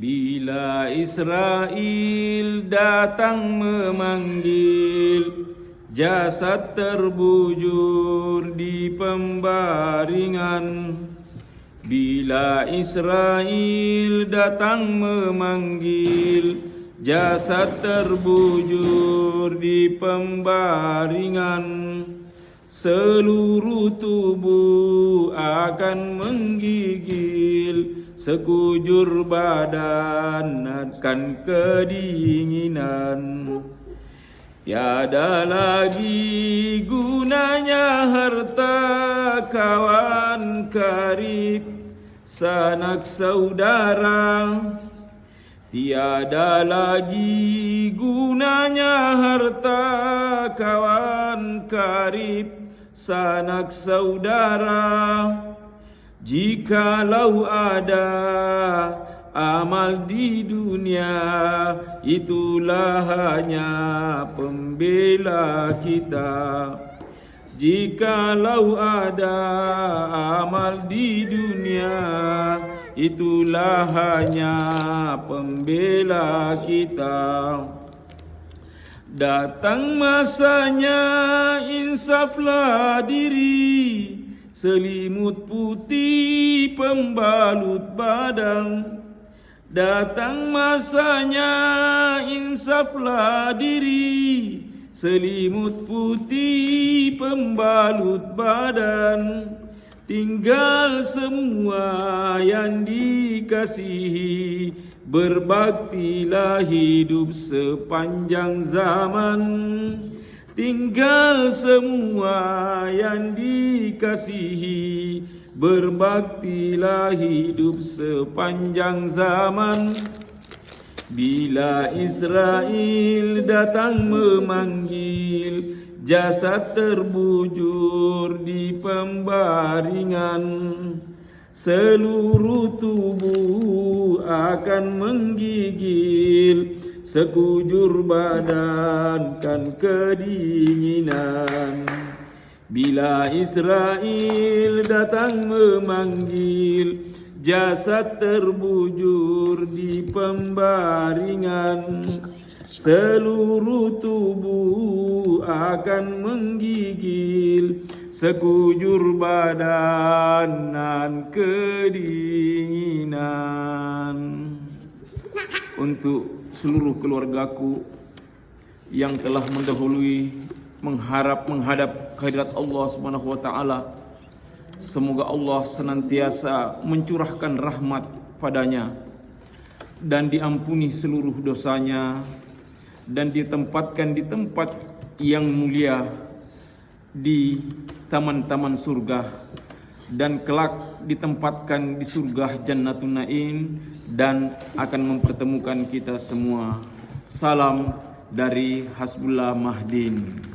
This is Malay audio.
Bila Israel datang memanggil Jasad terbujur di pembaringan Bila Israel datang memanggil Jasad terbujur di pembaringan Seluruh tubuh akan menggigil Sekujur badan akan kedinginan. Tiada lagi gunanya harta kawan karib sanak saudara. Tiada lagi gunanya harta kawan karib sanak saudara Jikalau ada amal di dunia Itulah hanya pembela kita. Jikalau ada amal di dunia Itulah hanya pembela kita. Datang masanya insaflah diri Selimut putih pembalut badan Datang masanya insaflah diri. Selimut putih pembalut badan. Tinggal semua yang dikasihi. Berbaktilah hidup sepanjang zaman Tinggal semua yang dikasihi Berbaktilah hidup sepanjang zaman. Bila Israel datang memanggil Jasad terbujur di pembaringan. Seluruh tubuh akan menggigil Sekujur badan kan kedinginan. Bila Israel datang memanggil Jasad terbujur di pembaringan. Seluruh tubuh akan menggigil Sekujur badan dan kedinginan Untuk seluruh keluargaku yang telah mendahului mengharap menghadap kehadirat Allah Subhanahu wa taala. Semoga Allah senantiasa mencurahkan rahmat padanya dan diampuni seluruh dosanya dan ditempatkan di tempat yang mulia di taman-taman surga dan kelak ditempatkan di surga Jannatun Naim dan akan mempertemukan kita semua. Salam dari Hasbullah Mahdin.